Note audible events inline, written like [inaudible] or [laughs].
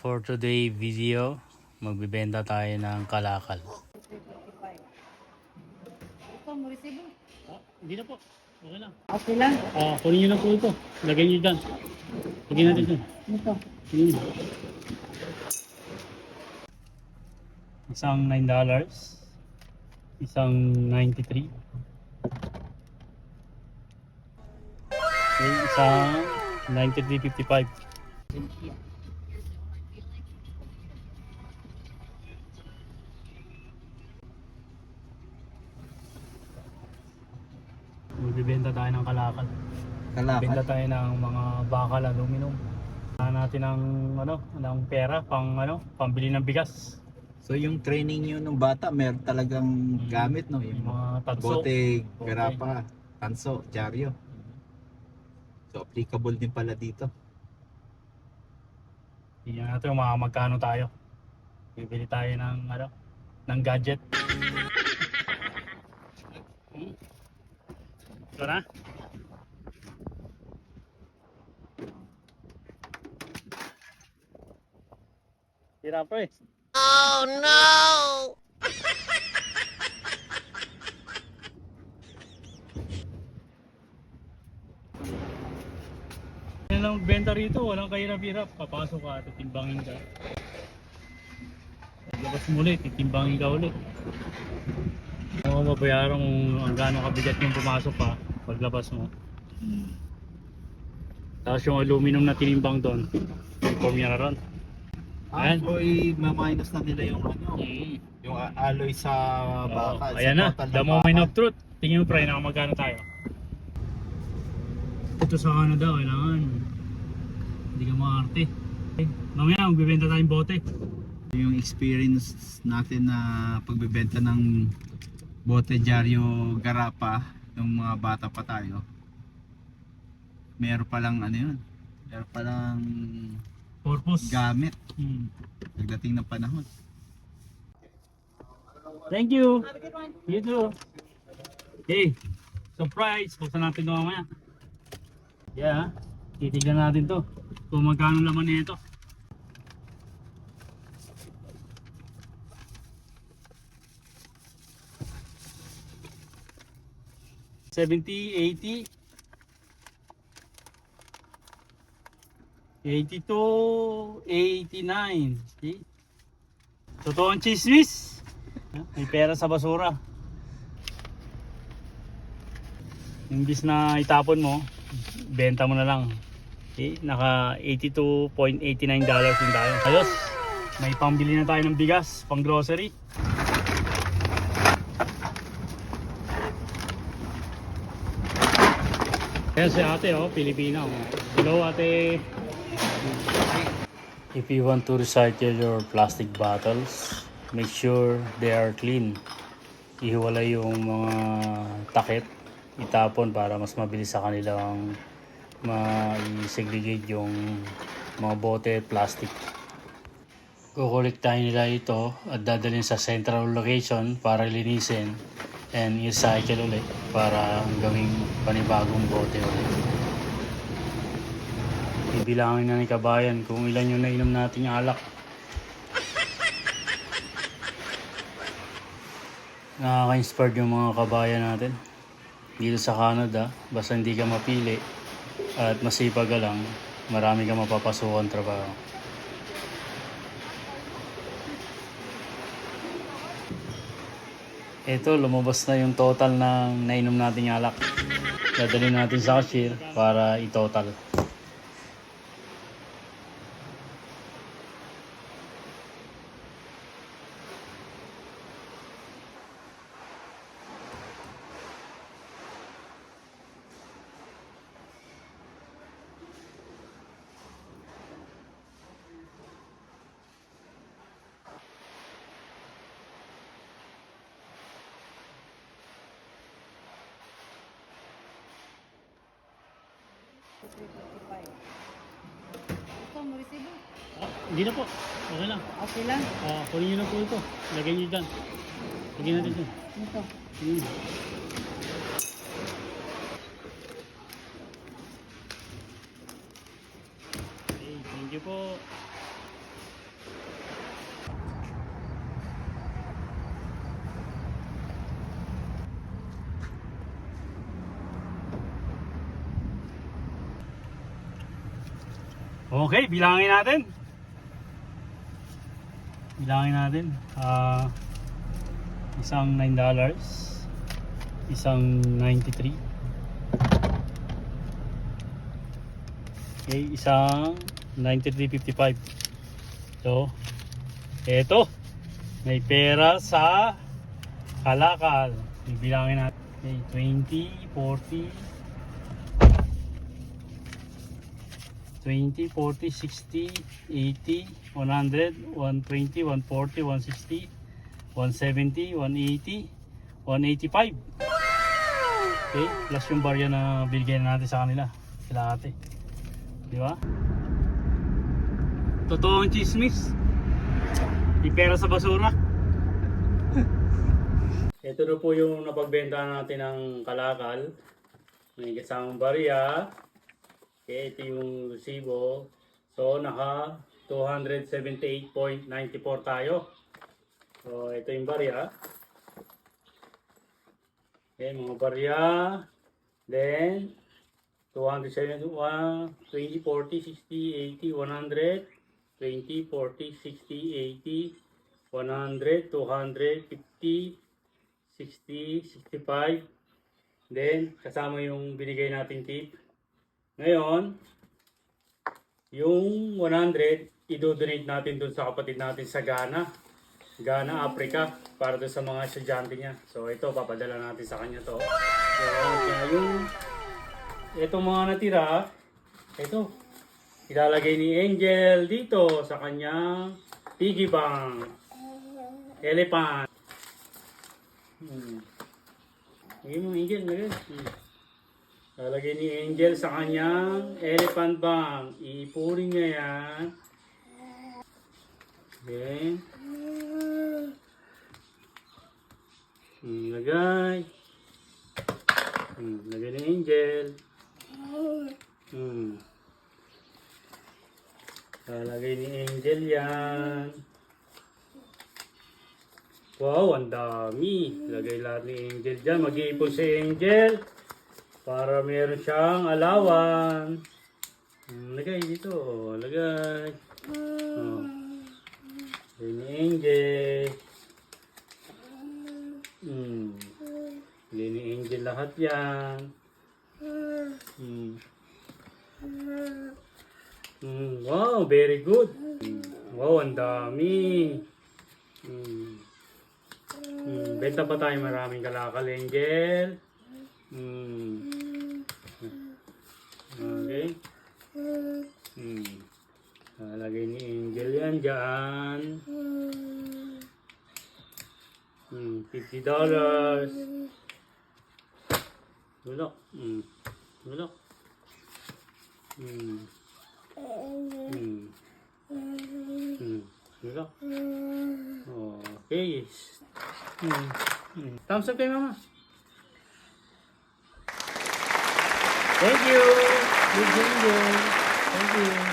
For today video, magbibenta tayo ng kalakal. Ito, mo resibo. Ah, hindi na po. Okay lang. Okay lang. Ah, kunin nyo lang po ito. Lagay nyo dyan. Lagyan natin dyan. Ito. Hmm. Isang $9. Isang 93. Okay, isang 93.55. Magbibenta tayo ng kalakal. Benta Kalakal. tayo ng mga bakal aluminum. Kailangan natin ng ano, ng pera pang ano, pambili ng bigas. So yung training nyo nung bata, meron talagang gamit no? Yung Yung mga tanso. bote, garapa, tanso, dyaryo. So applicable din pala dito. Tingnan natin mga magkano tayo. Bibili tayo ng ano, ng gadget. [laughs] Na. Tira pa eh. Yan lang benta rito, walang kahirap-hirap. Papasok ka, titimbangin ka. Paglabas mo ulit, titimbangin ka ulit. Oo, mabayaran kung ang gaano kabigat yung pumasok pa paglabas mo. Tapos yung aluminum na tinimbang doon, inform niya na ron. Ayan. so i-minus na nila yung ano, Mm. yung alloy sa bakal. Oo, ayan na, the moment of truth. Tingin mo pre, na magkano tayo? Ito sa Canada, kailangan. Hindi ka maarte. Okay. Mamaya, magbibenta tayong bote. Yung experience natin na pagbebenta ng bote, dyaryo, garapa, yung mga bata pa tayo. Meron palang ano yun, meron palang Purpose. gamit Hmm. pagdating ng panahon. Thank you. You too. Okay. Surprise. Buksan natin ito mamaya. Yeah. Titignan natin to. Kung magkano laman nito. Seventy, eighty, eighty-two, eighty-nine. Okay. Totoo ang chismis. May pera sa basura. Imbis na itapon mo, benta mo na lang. Okay, naka 82.89 dollars din tayo. Ayos, may pambili na tayo ng bigas, pang grocery. Kaya si ate, oh, Pilipina. Hello ate. If you want to recycle your plastic bottles, make sure they are clean. Ihiwalay yung mga takip, itapon para mas mabilis sa kanilang ma-segregate yung mga bote at plastic. Kukolektahin nila ito at dadalhin sa central location para linisin and i-cycle ulit para gawing panibagong bote ulit. Ibilangin na ni kabayan kung ilan yung nainom nating alak. Nakaka-inspired yung mga kabayan natin dito sa Canada. Basta hindi ka mapili at masipag ka lang, marami ka mapapasukan trabaho. Ito, lumabas na yung total ng nainom nating alak. Dadalhin natin sa cashier para i-total. Ito, mo resibo. Ah, hindi na po. Okay lang. Okay lang. Ah, kunin nyo lang po ito. Lagay nyo dyan. Lagyan natin dyan. Ito. Hmm. Okay, thank you po. Okay, bilangin natin. Bilangin natin. Ah, isang $9, isang 93. Okay, isang 93.55. So, eto. May pera sa kalakal. Bibilangin natin. Okay, 20, 40, 20, 40, 60, 80, 100, 120, 140, 160, 170, 180, 185. Okay, plus yung barya na binigyan natin sa kanila. Sila ate. Di ba? Totoong chismis. Di pera sa basura. [laughs] Ito na po yung napagbenta natin ng kalakal. May kasamang barya. Okay, ito yung resibo. So, naka 278.94 tayo. So, ito yung barya. Okay, mga barya. Then, 271, 20, 40, 60, 80, 100, 20, 40, 60, 80, 100, 250, 60, 65. Then, kasama yung binigay nating tip. Ngayon, yung 100, idodonate natin dun sa kapatid natin sa Ghana. Ghana, Africa, para dun sa mga estudyante niya. So ito, papadala natin sa kanya to. So, kaya yung itong mga natira, ito, ilalagay ni Angel dito sa kanyang piggy bank. Elephant. Hmm. Lagay mo, Angel, lagay. Hmm. Lalagay ni Angel sa kanyang elephant bank. Iipunin niya yan. Okay. Hmm, lagay. Hmm, lagay ni Angel. Hmm. Lalagay ni Angel yan. Wow, ang dami. Lagay lahat ni Angel dyan. Mag-iipon si Angel. Para meron siyang alawan. Hmm, lagay dito. Lagay. Oh. Lagay ni Angel. Hmm. Lagay ni Angel lahat yan. Hmm. Hmm. Wow, very good. Wow, ang dami. Hmm. Hmm. Benta pa tayo maraming kalakal, Angel. Hmm. Okay. Hmm. Lalagay ni Angel yan dyan. Hmm. $50. dollars. Bulok. Hmm. Bulok. Hmm. Hmm. Hmm. Bulok. Okay. Hmm. Hmm. Thumbs up kay mama. Thank you. Good Angel. Thank you.